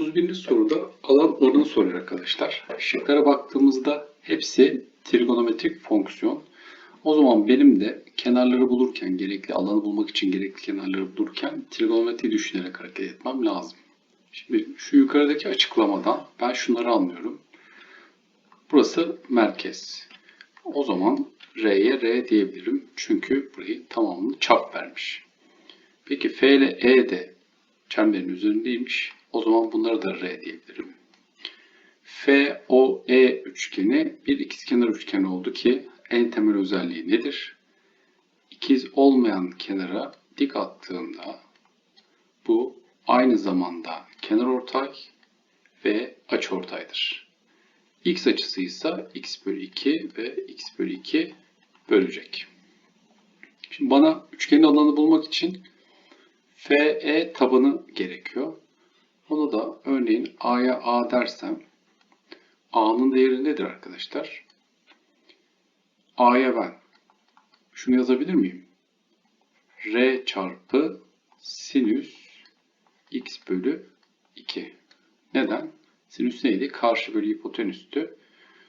31. soruda alan oranı soruyor arkadaşlar. Şıklara baktığımızda hepsi trigonometrik fonksiyon. O zaman benim de kenarları bulurken, gerekli alanı bulmak için gerekli kenarları bulurken trigonometri düşünerek hareket etmem lazım. Şimdi şu yukarıdaki açıklamadan ben şunları anlıyorum. Burası merkez. O zaman R'ye R diyebilirim. Çünkü burayı tamamını çap vermiş. Peki F ile E de çemberin üzerindeymiş. O zaman bunları da R diyebilirim. FOE üçgeni bir ikizkenar üçgen oldu ki en temel özelliği nedir? İkiz olmayan kenara dik attığımda bu aynı zamanda kenarortay ve açıortaydır. X açısı ise x bölü 2 ve x bölü 2 bölecek. Şimdi bana üçgenin alanı bulmak için FE tabanı gerekiyor. Onu da örneğin A'ya A dersem A'nın değeri nedir arkadaşlar? A'ya ben şunu yazabilir miyim? R çarpı sinüs x bölü 2. Neden? Sinüs neydi? Karşı bölü hipotenüstü.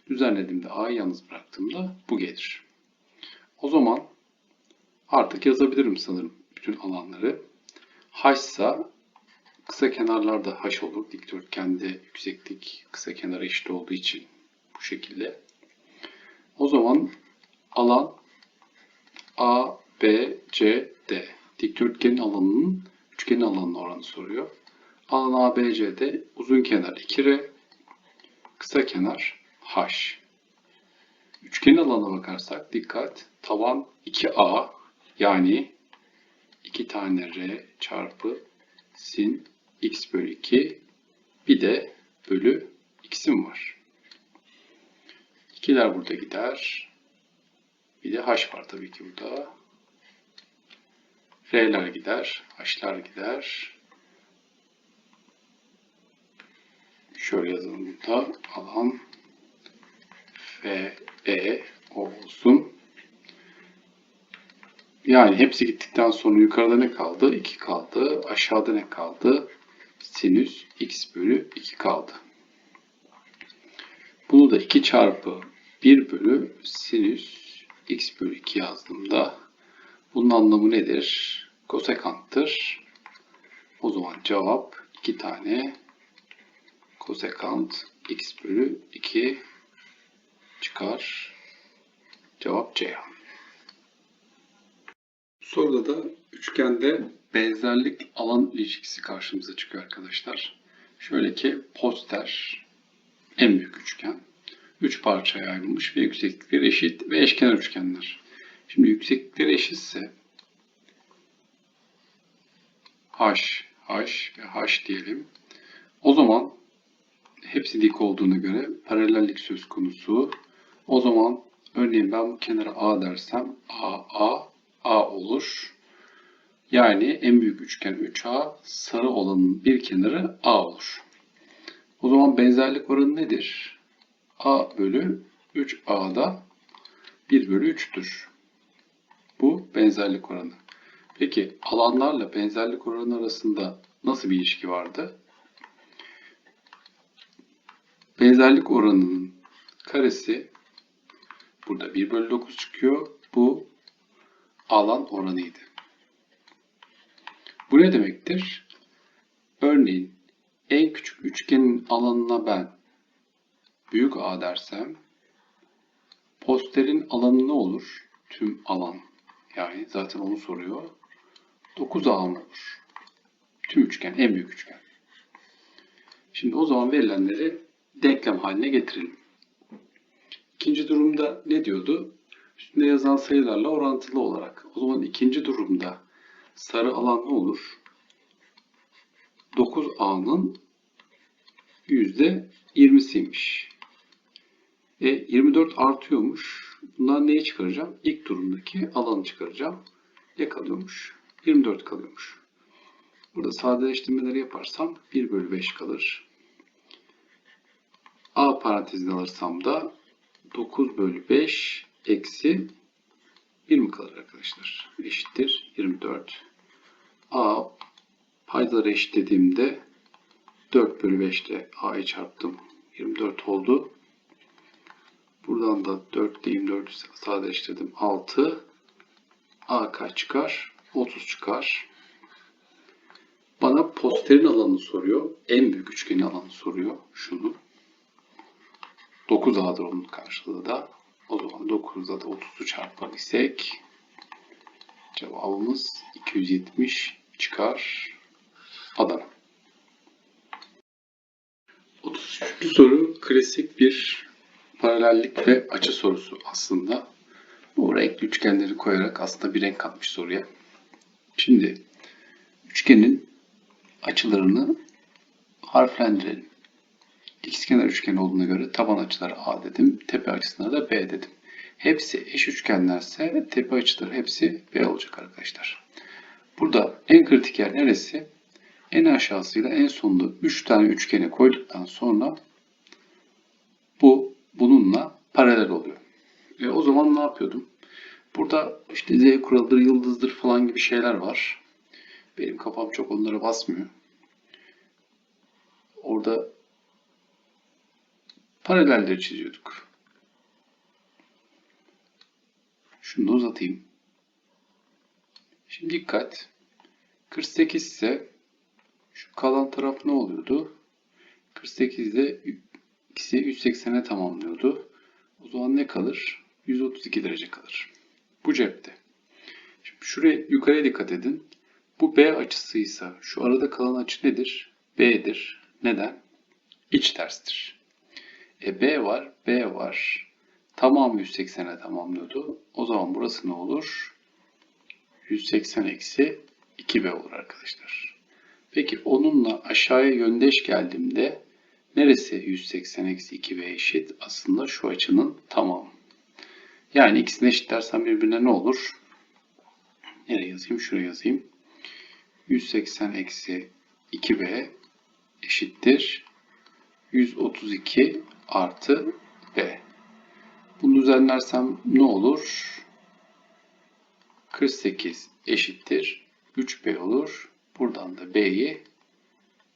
Düzenlediğimde A'yı yalnız bıraktığımda bu gelir. O zaman artık yazabilirim sanırım bütün alanları. H ise kısa kenarlarda H olur. Dikdörtgende yükseklik kısa kenara eşit olduğu için bu şekilde. O zaman alan A, B, C, D. Dikdörtgenin alanının üçgenin alanının oranı soruyor. Alan A, B, C'de uzun kenar 2R, kısa kenar H. Üçgenin alanına bakarsak dikkat taban 2A yani 2 tane R çarpı sin x bölü 2 bir de bölü x'im var. İkiler burada gider. Bir de h var tabii ki burada. R'ler gider, h'lar gider. Şöyle yazalım burada. Alan F, E olsun. Yani hepsi gittikten sonra yukarıda ne kaldı? 2 kaldı. Aşağıda ne kaldı? Sinüs x bölü 2 kaldı. Bunu da 2 çarpı 1 bölü sinüs x bölü 2 yazdığımda bunun anlamı nedir? Kosekanttır. O zaman cevap 2 tane kosekant x bölü 2 çıkar. Cevap Ceyhan. Soruda da üçgende benzerlik alan ilişkisi karşımıza çıkıyor arkadaşlar. Şöyle ki poster en büyük üçgen. Üç parçaya ayrılmış ve yükseklikleri eşit ve eşkenar üçgenler. Şimdi yükseklikleri eşitse H, H ve H diyelim. O zaman hepsi dik olduğuna göre paralellik söz konusu. O zaman örneğin ben bu kenara A dersem A, A, A olur. Yani en büyük üçgen 3A, sarı olanın bir kenarı A olur. O zaman benzerlik oranı nedir? A bölü 3A'da 1 bölü 3'tür. Bu benzerlik oranı. Peki alanlarla benzerlik oranı arasında nasıl bir ilişki vardı? Benzerlik oranının karesi burada 1 bölü 9 çıkıyor. Bu alan oranıydı. Bu ne demektir? Örneğin en küçük üçgenin alanına ben büyük A dersem posterin alanı ne olur? Tüm alan. Yani zaten onu soruyor. 9A mı olur? Tüm üçgen, en büyük üçgen. Şimdi o zaman verilenleri denklem haline getirelim. İkinci durumda ne diyordu? Üstünde yazan sayılarla orantılı olarak. O zaman ikinci durumda sarı alan ne olur? 9A'nın %20'siymiş. E 24 artıyormuş. Bundan neyi çıkaracağım? İlk durumdaki alanı çıkaracağım. Ne kalıyormuş? 24 kalıyormuş. Burada sadeleştirmeleri yaparsam 1 bölü 5 kalır. A parantezini alırsam da 9 bölü 5 eksi 1 mi kalır arkadaşlar? Eşittir 24. A paydaları eşitlediğimde 4 bölü 5'te a'yı çarptım. 24 oldu. Buradan da 4 ile 24'ü sadeleştirdim. 6. A kaç çıkar? 30 çıkar. Bana posterin alanını soruyor. En büyük üçgenin alanını soruyor. Şunu. 9A'dır onun karşılığı da. O zaman 9'da da 30'u çarpar isek cevabımız 270 çıkar. Adana. 33. soru klasik bir paralellik ve açı sorusu aslında. Bu renkli üçgenleri koyarak aslında bir renk katmış soruya. Şimdi üçgenin açılarını harflendirelim. İkizkenar üçgen olduğuna göre taban açıları A dedim, tepe açısına da B dedim. Hepsi eş üçgenlerse tepe açıları hepsi B olacak arkadaşlar. Burada en kritik yer neresi? En aşağısıyla en sonunda 3 tane üçgeni koyduktan sonra bu bununla paralel oluyor. E, o zaman ne yapıyordum? Burada işte Z kuralıdır, yıldızdır falan gibi şeyler var. Benim kafam çok onlara basmıyor. Orada paralelleri çiziyorduk. Şunu da uzatayım. Şimdi dikkat. 48 ise şu kalan taraf ne oluyordu? 48'de ikisi 180'e tamamlıyordu. O zaman ne kalır? 132 derece kalır. Bu cepte. Şimdi şuraya yukarıya dikkat edin. Bu B açısıysa şu arada kalan açı nedir? B'dir. Neden? İç terstir. E B var, B var. Tamamı 180'e tamamlıyordu. O zaman burası ne olur? 180 eksi 2B olur arkadaşlar. Peki onunla aşağıya yöndeş geldiğimde neresi 180 eksi 2B eşit? Aslında şu açının tamamı. Yani ikisini eşitlersem birbirine ne olur? Nereye yazayım? Şuraya yazayım. 180 eksi 2B eşittir. 132 artı B. Bunu düzenlersem ne olur? 48 eşittir. 3B olur. Buradan da B'yi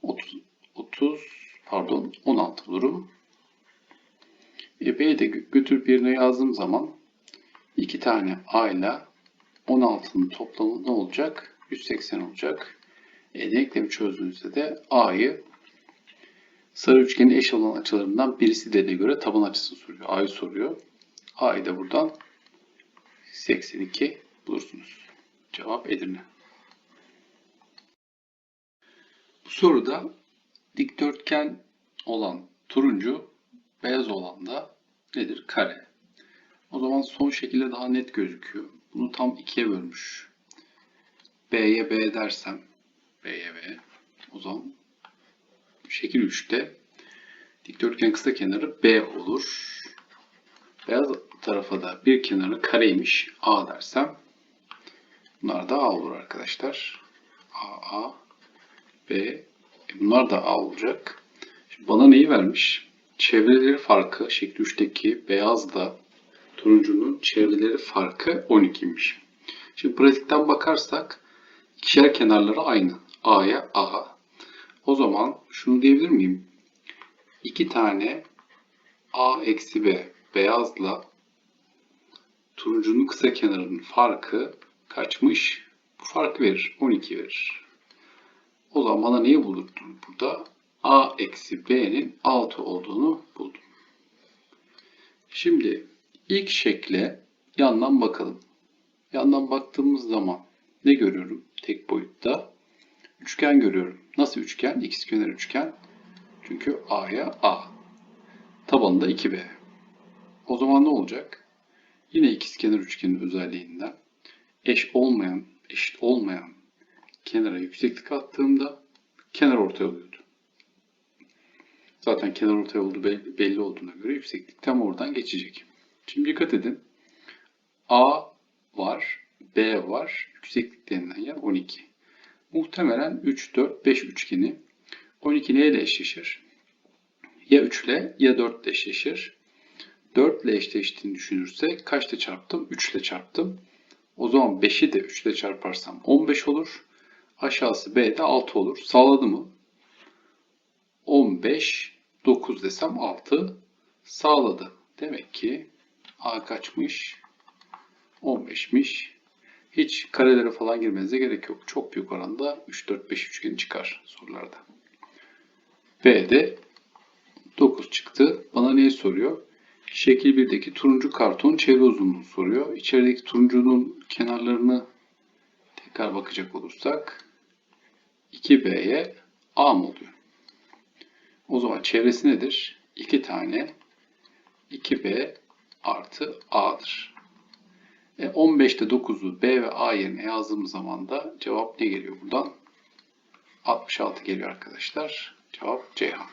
30, 30 pardon 16 bulurum. E, B'yi de götürüp yerine yazdığım zaman iki tane A ile 16'nın toplamı ne olacak? 180 olacak. E, denklemi çözdüğünüzde de A'yı sarı üçgenin eş olan açılarından birisi dediğine göre taban açısını soruyor. A'yı soruyor. A'yı da buradan 82 bulursunuz. Cevap Edirne. Bu soruda dikdörtgen olan turuncu, beyaz olan da nedir? Kare. O zaman son şekilde daha net gözüküyor. Bunu tam ikiye bölmüş. B'ye B dersem B'ye B. O zaman şekil 3'te dikdörtgen kısa kenarı B olur. Beyaz tarafa da bir kenarı kareymiş A dersem bunlar da A olur arkadaşlar. A, A, B. E bunlar da A olacak. Şimdi bana neyi vermiş? Çevreleri farkı şekli 3'teki beyazla turuncunun çevreleri farkı 12'ymiş. Şimdi pratikten bakarsak ikişer kenarları aynı. A'ya A. O zaman şunu diyebilir miyim? İki tane A eksi B beyazla turuncunun kısa kenarının farkı kaçmış? Bu farkı verir. 12 verir. O zaman bana neyi buldurdum burada? A eksi B'nin 6 olduğunu buldum. Şimdi ilk şekle yandan bakalım. Yandan baktığımız zaman ne görüyorum tek boyutta? Üçgen görüyorum. Nasıl üçgen? İkizkenar üçgen. Çünkü A'ya A. Tabanında 2B. O zaman ne olacak? Yine ikizkenar üçgenin özelliğinden eş olmayan, eşit olmayan kenara yükseklik attığımda kenar ortaya oluyordu. Zaten kenar ortaya olduğu belli olduğuna göre yükseklik tam oradan geçecek. Şimdi dikkat edin. A var, B var. Yükseklik denilen yer 12. Muhtemelen 3, 4, 5 üçgeni 12 neyle eşleşir? Ya 3 ile ya 4 ile eşleşir. 4 ile eşleştiğini düşünürsek kaçta çarptım? 3 ile çarptım. O zaman 5'i de 3 ile çarparsam 15 olur. Aşağısı B'de 6 olur. Sağladı mı? 15, 9 desem 6 sağladı. Demek ki A kaçmış? 15'miş. Hiç karelere falan girmenize gerek yok. Çok büyük oranda 3, 4, 5 üçgeni çıkar sorularda. B'de 9 çıktı. Bana neyi soruyor? Şekil 1'deki turuncu kartonun çevre uzunluğunu soruyor. İçerideki turuncunun kenarlarını tekrar bakacak olursak 2B'ye A mı oluyor? O zaman çevresi nedir? 2 tane 2B artı A'dır. E 15'te 9'u B ve A yerine yazdığımız zaman da cevap ne geliyor buradan? 66 geliyor arkadaşlar. Cevap Ceyhan.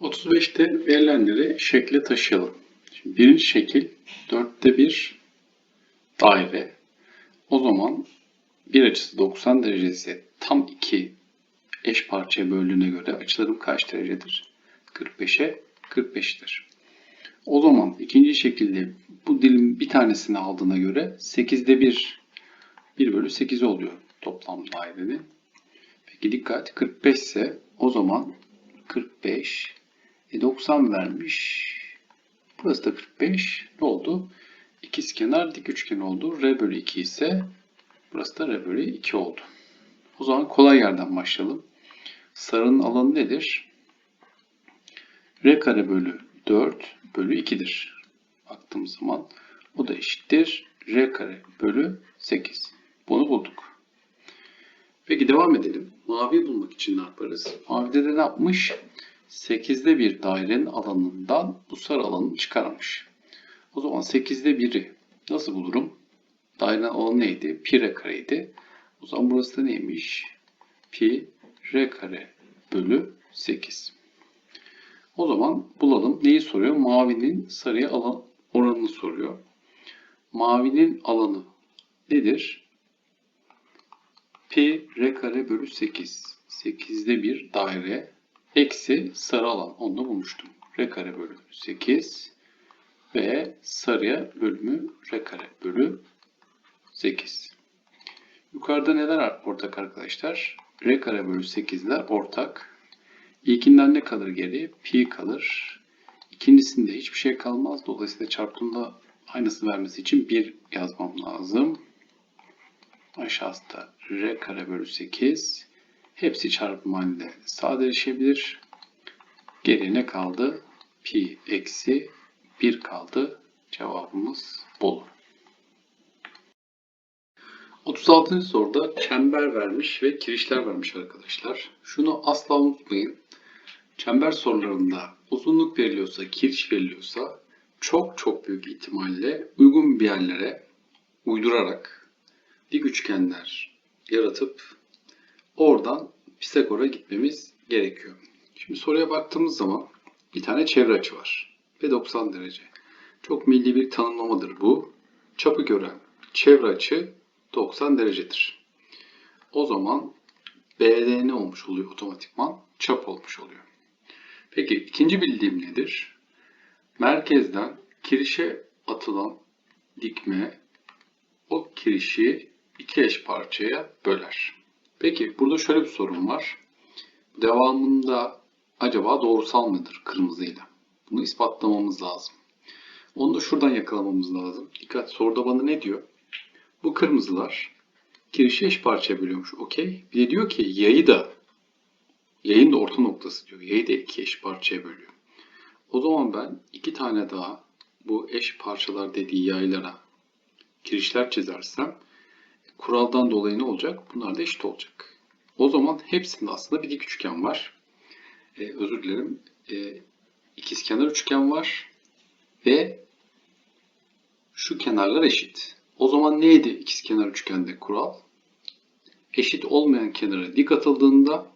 35'te verilenleri şekle taşıyalım. Şimdi birinci şekil 4'te 1 daire. O zaman bir açısı 90 derece ise tam iki eş parçaya böldüğüne göre açılarım kaç derecedir? 45'e 45'tir. O zaman ikinci şekilde bu dilim bir tanesini aldığına göre 8'de 1 1 bölü 8 oluyor toplam dairenin. Peki dikkat 45 ise o zaman 45 e 90 vermiş. Burası da 45. Ne oldu? İkizkenar dik üçgen oldu. R bölü 2 ise burası da R bölü 2 oldu. O zaman kolay yerden başlayalım. Sarının alanı nedir? R kare bölü 4 bölü 2'dir. Baktığımız zaman o da eşittir. R kare bölü 8. Bunu bulduk. Peki devam edelim. Mavi bulmak için ne yaparız? Mavide de ne yapmış? 8'de bir dairenin alanından bu sarı alanı çıkarmış. O zaman 8'de 1'i nasıl bulurum? Dairenin alanı neydi? Pi r kareydi. O zaman burası da neymiş? Pi r kare bölü 8. O zaman bulalım. Neyi soruyor? Mavinin sarıya alan oranını soruyor. Mavinin alanı nedir? Pi r kare bölü 8. 8'de bir daire eksi sarı alan. Onu da bulmuştum. R kare bölü 8 ve sarıya bölümü R kare bölü 8. Yukarıda neler ortak arkadaşlar? R kare bölü 8'ler ortak. İlkinden ne kalır geri? Pi kalır. İkincisinde hiçbir şey kalmaz. Dolayısıyla çarptığında aynısını vermesi için 1 yazmam lazım. Aşağıda R kare bölü 8. Hepsi çarpım halinde sadeleşebilir. Geriye ne kaldı? Pi eksi 1 kaldı. Cevabımız bol. 36. soruda çember vermiş ve kirişler vermiş arkadaşlar. Şunu asla unutmayın. Çember sorularında uzunluk veriliyorsa, kiriş veriliyorsa çok çok büyük ihtimalle uygun bir yerlere uydurarak dik üçgenler yaratıp oradan Pisagor'a gitmemiz gerekiyor. Şimdi soruya baktığımız zaman bir tane çevre açı var ve 90 derece. Çok milli bir tanımlamadır bu. Çapı gören çevre açı 90 derecedir. O zaman BD ne olmuş oluyor otomatikman? Çap olmuş oluyor. Peki ikinci bildiğim nedir? Merkezden kirişe atılan dikme o kirişi iki eş parçaya böler. Peki burada şöyle bir sorun var. Devamında acaba doğrusal mıdır kırmızıyla? Bunu ispatlamamız lazım. Onu da şuradan yakalamamız lazım. Dikkat soruda bana ne diyor? Bu kırmızılar girişi eş parçaya bölüyormuş. Okey. Bir de diyor ki yayı da yayın da orta noktası diyor. Yayı da iki eş parçaya bölüyor. O zaman ben iki tane daha bu eş parçalar dediği yaylara girişler çizersem kuraldan dolayı ne olacak? Bunlar da eşit olacak. O zaman hepsinde aslında bir dik üçgen var. Ee, özür dilerim. Ee, ikizkenar üçgen var ve şu kenarlar eşit. O zaman neydi ikizkenar üçgende kural? Eşit olmayan kenara dik atıldığında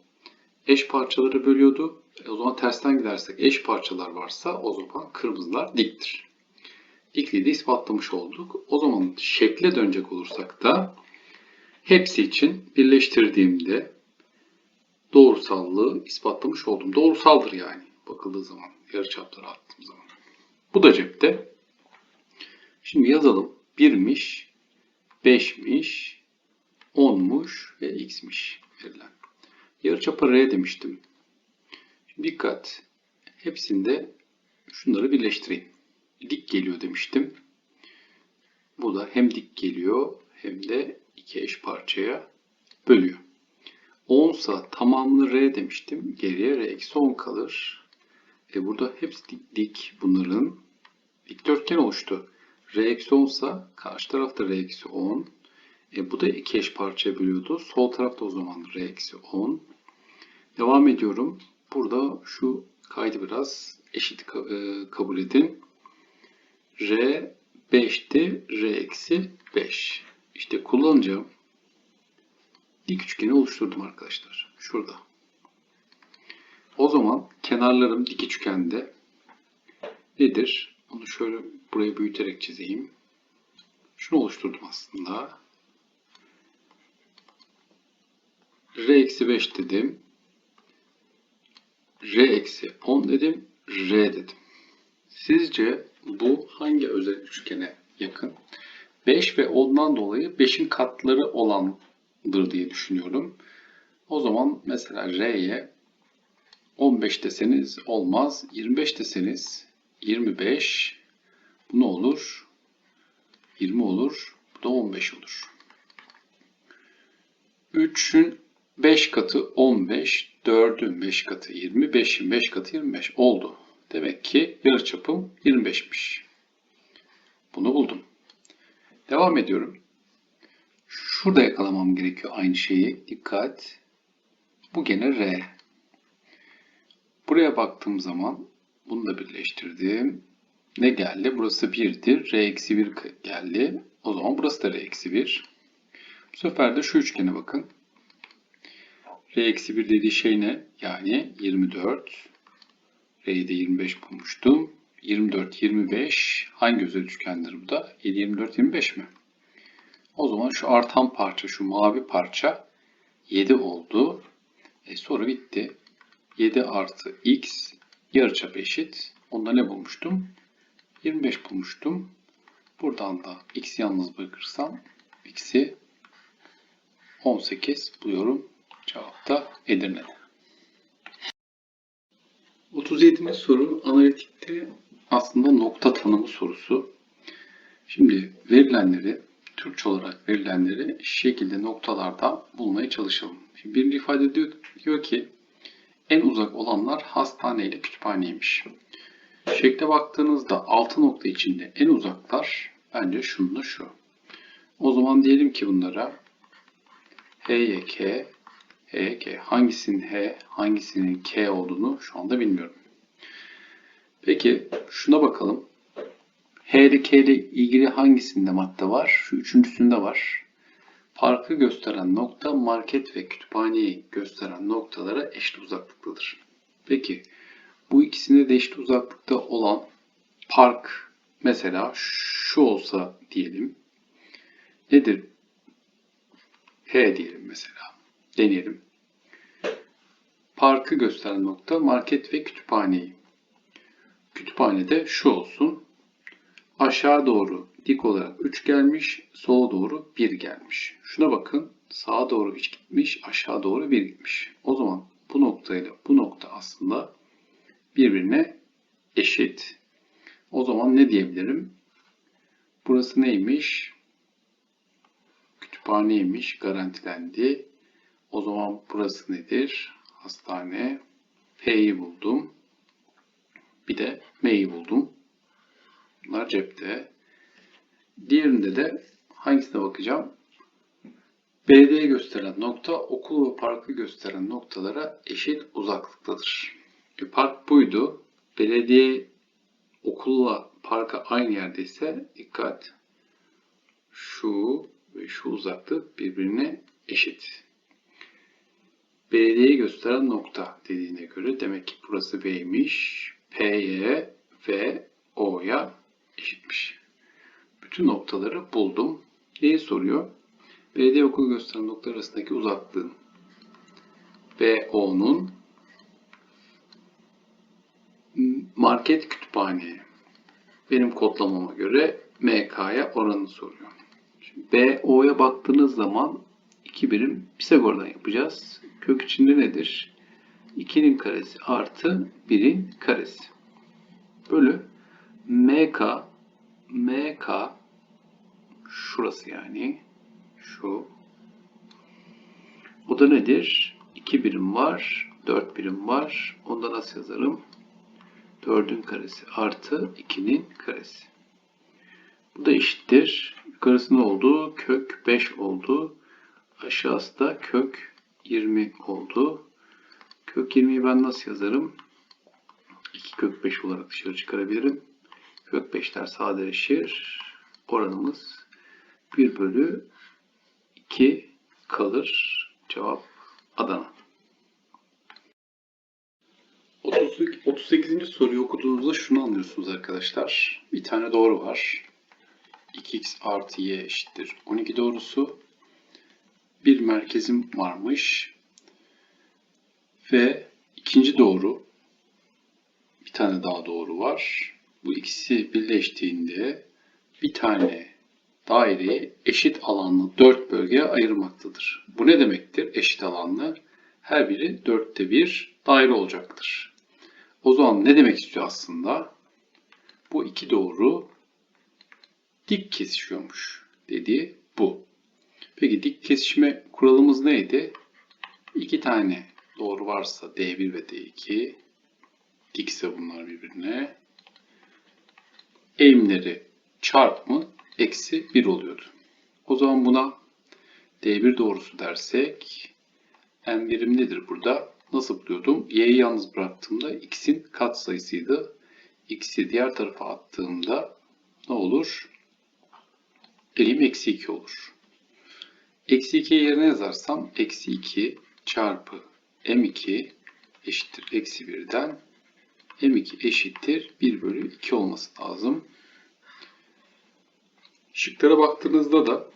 eş parçaları bölüyordu. E o zaman tersten gidersek eş parçalar varsa o zaman kırmızılar diktir. Dikliği de ispatlamış olduk. O zaman şekle dönecek olursak da hepsi için birleştirdiğimde doğrusallığı ispatlamış oldum. Doğrusaldır yani bakıldığı zaman yarıçapları attığım zaman. Bu da cepte. Şimdi yazalım. 1'miş, 5'miş, 10'muş ve x'miş verilen. Yarıçapı R demiştim. Şimdi dikkat. Hepsinde şunları birleştireyim. Dik geliyor demiştim. Bu da hem dik geliyor hem de iki eş parçaya bölüyor. 10 sa tamamını R demiştim. Geriye R eksi 10 kalır. E burada hepsi dik, dik bunların. Dikdörtgen oluştu. R eksi 10 sa karşı tarafta R eksi 10. E bu da iki eş parçaya bölüyordu. Sol tarafta o zaman R eksi 10. Devam ediyorum. Burada şu kaydı biraz eşit e, kabul edin. R 5'ti. R eksi 5. İşte kullanacağım dik üçgeni oluşturdum arkadaşlar. Şurada. O zaman kenarlarım dik üçgende nedir? Onu şöyle buraya büyüterek çizeyim. Şunu oluşturdum aslında. R eksi 5 dedim. R eksi 10 dedim. R dedim. Sizce bu hangi özel üçgene yakın? 5 ve 10'dan dolayı 5'in katları olandır diye düşünüyorum. O zaman mesela R'ye 15 deseniz olmaz. 25 deseniz 25 bu ne olur? 20 olur. Bu da 15 olur. 3'ün 5 katı 15, 4'ün 5 katı 20, 5'in 5 katı 25 oldu. Demek ki yarıçapım 25'miş. Bunu buldum. Devam ediyorum. Şurada yakalamam gerekiyor aynı şeyi. Dikkat. Bu gene R. Buraya baktığım zaman bunu da birleştirdim. Ne geldi? Burası 1'dir. R eksi 1 geldi. O zaman burası da R eksi 1. Bu sefer de şu üçgene bakın. R eksi 1 dediği şey ne? Yani 24. R'yi de 25 bulmuştum. 24, 25 hangi özel üçgendir bu da? 7, 24, 25 mi? O zaman şu artan parça, şu mavi parça 7 oldu. E soru bitti. 7 artı x yarıçap eşit. Onda ne bulmuştum? 25 bulmuştum. Buradan da x yalnız bırakırsam x'i 18 buluyorum. Cevap da Edirne. 37. soru analitikte aslında nokta tanımı sorusu. Şimdi verilenleri, Türkçe olarak verilenleri şekilde noktalarda bulmaya çalışalım. Şimdi birinci ifade diyor, diyor ki en uzak olanlar hastane ile kütüphaneymiş. Şekle baktığınızda altı nokta içinde en uzaklar bence şununla şu. O zaman diyelim ki bunlara H'ye H'ye K. Hangisinin H, hangisinin K olduğunu şu anda bilmiyorum. Peki şuna bakalım. H ile K ile ilgili hangisinde madde var? Şu üçüncüsünde var. Farkı gösteren nokta market ve kütüphaneyi gösteren noktalara eşit uzaklıktadır. Peki bu ikisinde de eşit uzaklıkta olan park mesela şu olsa diyelim. Nedir? H diyelim mesela. Deneyelim. Parkı gösteren nokta market ve kütüphaneyi. Kütüphanede şu olsun. Aşağı doğru dik olarak 3 gelmiş, sola doğru 1 gelmiş. Şuna bakın. Sağa doğru 3 gitmiş, aşağı doğru 1 gitmiş. O zaman bu noktayla bu nokta aslında birbirine eşit. O zaman ne diyebilirim? Burası neymiş? Kütüphaneymiş, garantilendi. O zaman burası nedir? Hastane. P'yi buldum. Bir de M'yi buldum. Bunlar cepte. Diğerinde de hangisine bakacağım? BD'yi gösteren nokta okul ve parkı gösteren noktalara eşit uzaklıktadır. E, park buydu. Belediye okulla parka aynı yerdeyse dikkat şu ve şu uzaklık birbirine eşit. Belediyeyi gösteren nokta dediğine göre demek ki burası B'ymiş. P'ye ve O'ya eşitmiş. Bütün noktaları buldum. Neyi soruyor? Belediye okulu gösteren noktalar arasındaki uzaklığın BO'nun market kütüphane benim kodlamama göre MK'ya oranını soruyor. Şimdi BO'ya baktığınız zaman iki birim Pisagor'dan yapacağız. Kök içinde nedir? 2'nin karesi artı 1'in karesi. Bölü mk mk şurası yani şu o da nedir? 2 birim var, 4 birim var. Onda nasıl yazarım? 4'ün karesi artı 2'nin karesi. Bu da eşittir. Yukarısı ne oldu? Kök 5 oldu. Aşağısı da kök 20 oldu. Kök 20'yi ben nasıl yazarım? 2 kök 5 olarak dışarı çıkarabilirim. Kök 5'ler sadeleşir. Oranımız 1 bölü 2 kalır. Cevap Adana. 38. soruyu okuduğunuzda şunu anlıyorsunuz arkadaşlar. Bir tane doğru var. 2x artı y eşittir 12 doğrusu. Bir merkezim varmış. Ve ikinci doğru. Bir tane daha doğru var. Bu ikisi birleştiğinde bir tane daireyi eşit alanlı dört bölgeye ayırmaktadır. Bu ne demektir? Eşit alanlı. Her biri dörtte bir daire olacaktır. O zaman ne demek istiyor aslında? Bu iki doğru dik kesişiyormuş dediği bu. Peki dik kesişme kuralımız neydi? İki tane doğru varsa D1 ve D2 dikse bunlar birbirine eğimleri çarpımı eksi 1 oluyordu. O zaman buna D1 doğrusu dersek n birim nedir burada? Nasıl buluyordum? Y'yi yalnız bıraktığımda x'in katsayısıydı. X'i diğer tarafa attığımda ne olur? Elim eksi 2 olur. Eksi 2'yi yerine yazarsam eksi 2 çarpı m2 eşittir eksi 1'den m2 eşittir 1 bölü 2 olması lazım. Şıklara baktığınızda da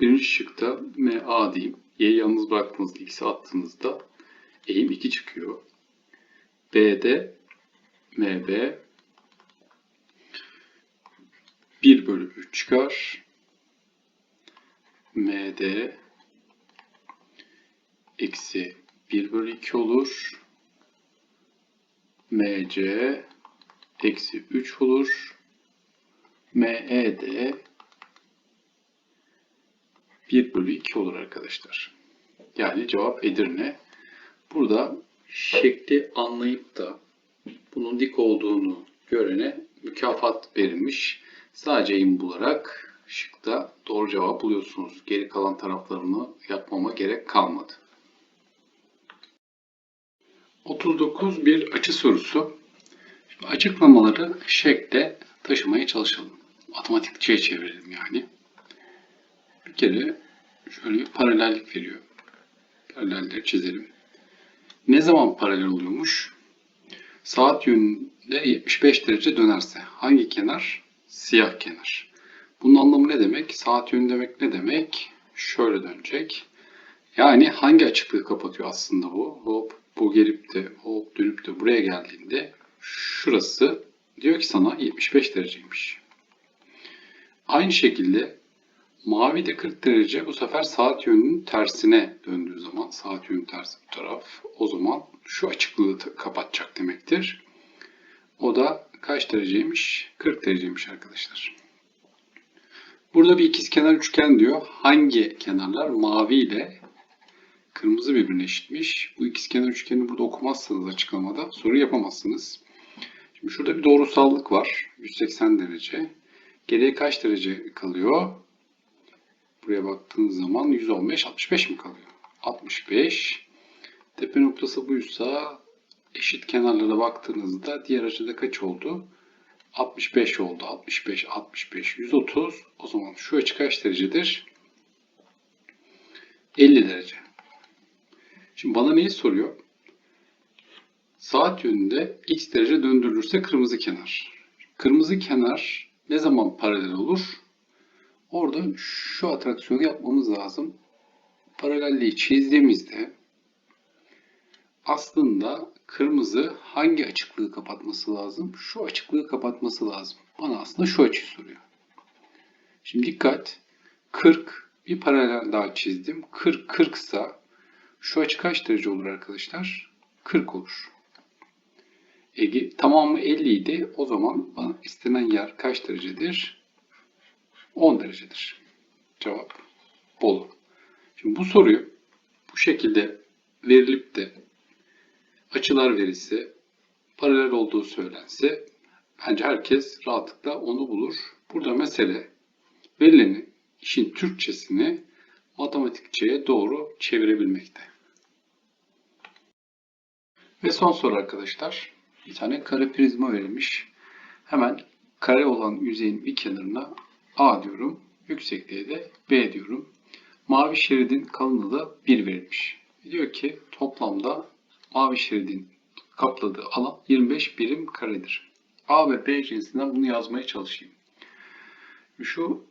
birinci şıkta MA diyeyim. Y'yi yalnız bıraktığınızda, X'i attığınızda eğim 2 çıkıyor. B'de MB 1 bölü 3 çıkar. MD eksi 1 bölü 2 olur. MC eksi 3 olur. ME de 1 bölü 2 olur arkadaşlar. Yani cevap Edirne. Burada şekli anlayıp da bunun dik olduğunu görene mükafat verilmiş. Sadece eğim bularak şıkta doğru cevap buluyorsunuz. Geri kalan taraflarını yapmama gerek kalmadı. 39 bir açı sorusu. Şimdi açıklamaları şekle taşımaya çalışalım. Matematikçiye çevirelim yani. Bir kere şöyle bir paralellik veriyor. Paralelleri çizelim. Ne zaman paralel oluyormuş? Saat yönünde 75 derece dönerse hangi kenar? Siyah kenar. Bunun anlamı ne demek? Saat yönü demek ne demek? Şöyle dönecek. Yani hangi açıklığı kapatıyor aslında bu? Hop bu gelip de hop dönüp de buraya geldiğinde şurası diyor ki sana 75 dereceymiş. Aynı şekilde mavi de 40 derece bu sefer saat yönünün tersine döndüğü zaman saat yönünün tersi bu taraf o zaman şu açıklığı kapatacak demektir. O da kaç dereceymiş? 40 dereceymiş arkadaşlar. Burada bir ikizkenar üçgen diyor. Hangi kenarlar? Mavi ile kırmızı birbirine eşitmiş. Bu ikizkenar üçgeni burada okumazsanız açıklamada soru yapamazsınız. Şimdi şurada bir doğrusallık var. 180 derece. Geriye kaç derece kalıyor? Buraya baktığınız zaman 115, 65 mi kalıyor? 65. Tepe noktası buysa eşit kenarlara baktığınızda diğer açıda kaç oldu? 65 oldu. 65, 65, 130. O zaman şu açı kaç derecedir? 50 derece. Şimdi bana neyi soruyor? Saat yönünde x derece döndürülürse kırmızı kenar. Kırmızı kenar ne zaman paralel olur? Orada şu atraksiyonu yapmamız lazım. Paralelliği çizdiğimizde aslında kırmızı hangi açıklığı kapatması lazım? Şu açıklığı kapatması lazım. Bana aslında şu açıyı soruyor. Şimdi dikkat. 40 bir paralel daha çizdim. 40 40 ise Şu açı kaç derece olur arkadaşlar? 40 olur. Ege tamamı 50 idi. O zaman bana istenen yer kaç derecedir? 10 derecedir. Cevap Bolu. Şimdi bu soruyu bu şekilde verilip de açılar verilse, paralel olduğu söylense bence herkes rahatlıkla onu bulur. Burada mesele verileni işin Türkçesini matematikçeye doğru çevirebilmekte. Ve son soru arkadaşlar. Bir tane kare prizma verilmiş. Hemen kare olan yüzeyin bir kenarına A diyorum. Yüksekliğe de B diyorum. Mavi şeridin kalınlığı da 1 verilmiş. Diyor ki toplamda mavi şeridin kapladığı alan 25 birim karedir. A ve B cinsinden bunu yazmaya çalışayım. Şu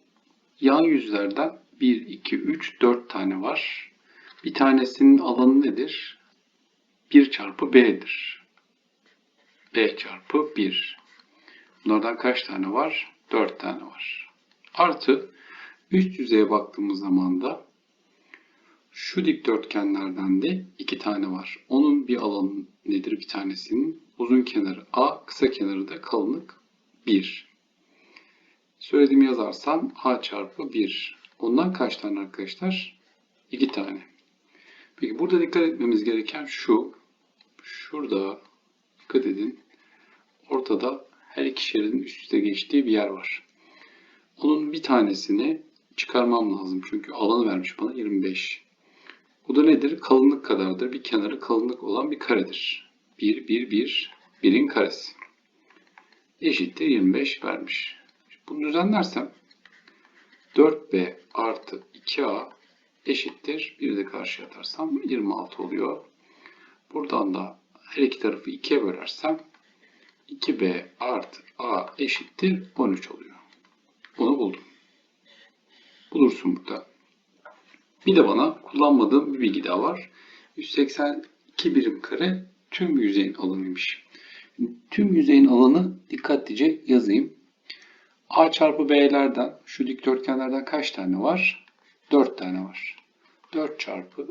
yan yüzlerden 1, 2, 3, 4 tane var. Bir tanesinin alanı nedir? 1 çarpı B'dir. B çarpı 1. Bunlardan kaç tane var? 4 tane var. Artı üst yüzeye baktığımız zaman da şu dikdörtgenlerden de 2 tane var. Onun bir alanı nedir bir tanesinin? Uzun kenarı A, kısa kenarı da kalınlık 1. Söylediğimi yazarsam A çarpı 1. Ondan kaç tane arkadaşlar? 2 tane. Peki burada dikkat etmemiz gereken şu. Şurada dikkat edin. Ortada her iki şeridin üst üste geçtiği bir yer var. Onun bir tanesini çıkarmam lazım. Çünkü alanı vermiş bana 25. Bu da nedir? Kalınlık kadardır. Bir kenarı kalınlık olan bir karedir. 1, 1, 1, 1'in karesi. Eşittir 25 vermiş. Bunu düzenlersem 4b artı 2a eşittir. Bir de karşıya atarsam 26 oluyor. Buradan da her iki tarafı 2'ye bölersem 2b artı a eşittir 13 oluyor. Bunu buldum. Bulursun burada. Bir de bana kullanmadığım bir bilgi daha var. 182 birim kare tüm yüzeyin alanıymış. Tüm yüzeyin alanı dikkatlice yazayım. A çarpı B'lerden şu dikdörtgenlerden kaç tane var? 4 tane var. 4 çarpı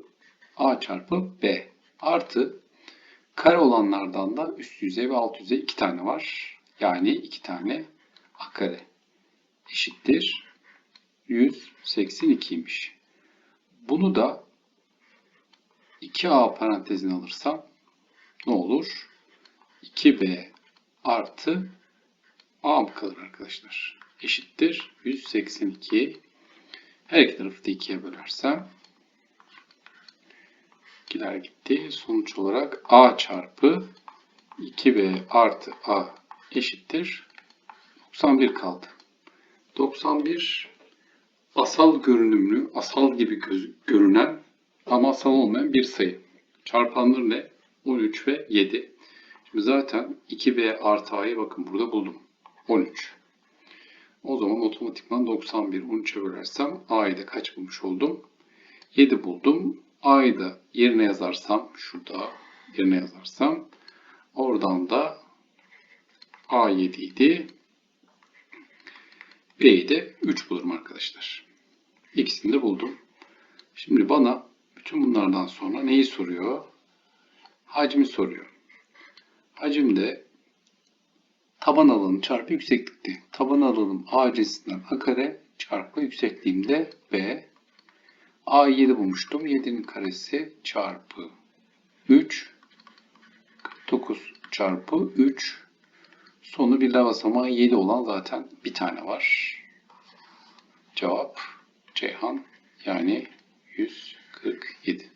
A çarpı B artı kare olanlardan da üst yüzey ve alt yüzey 2 tane var. Yani 2 tane A kare eşittir 182'ymiş. Bunu da 2A parantezine alırsam ne olur? 2B artı A mı kalır arkadaşlar? Eşittir 182. Her iki tarafı da 2'ye bölersem ikiler gitti. Sonuç olarak A çarpı 2B artı A eşittir 91 kaldı. 91 asal görünümlü, asal gibi görünen ama asal olmayan bir sayı. Çarpanları ne? 13 ve 7. Şimdi zaten 2B artı A'yı bakın burada buldum. 13. O zaman otomatikman 91 13'e bölersem A'yı da kaç bulmuş oldum? 7 buldum. A'yı da yerine yazarsam şurada yerine yazarsam oradan da A 7 idi. B'yi de 3 bulurum arkadaşlar. İkisini de buldum. Şimdi bana bütün bunlardan sonra neyi soruyor? Hacmi soruyor. Hacimde taban alanı çarpı yükseklikti. Taban alanım A cinsinden A kare çarpı yüksekliğimde B. A'yı 7 bulmuştum. 7'nin karesi çarpı 3. 9 çarpı 3. Sonu birler basamağı 7 olan zaten bir tane var. Cevap Ceyhan yani 147.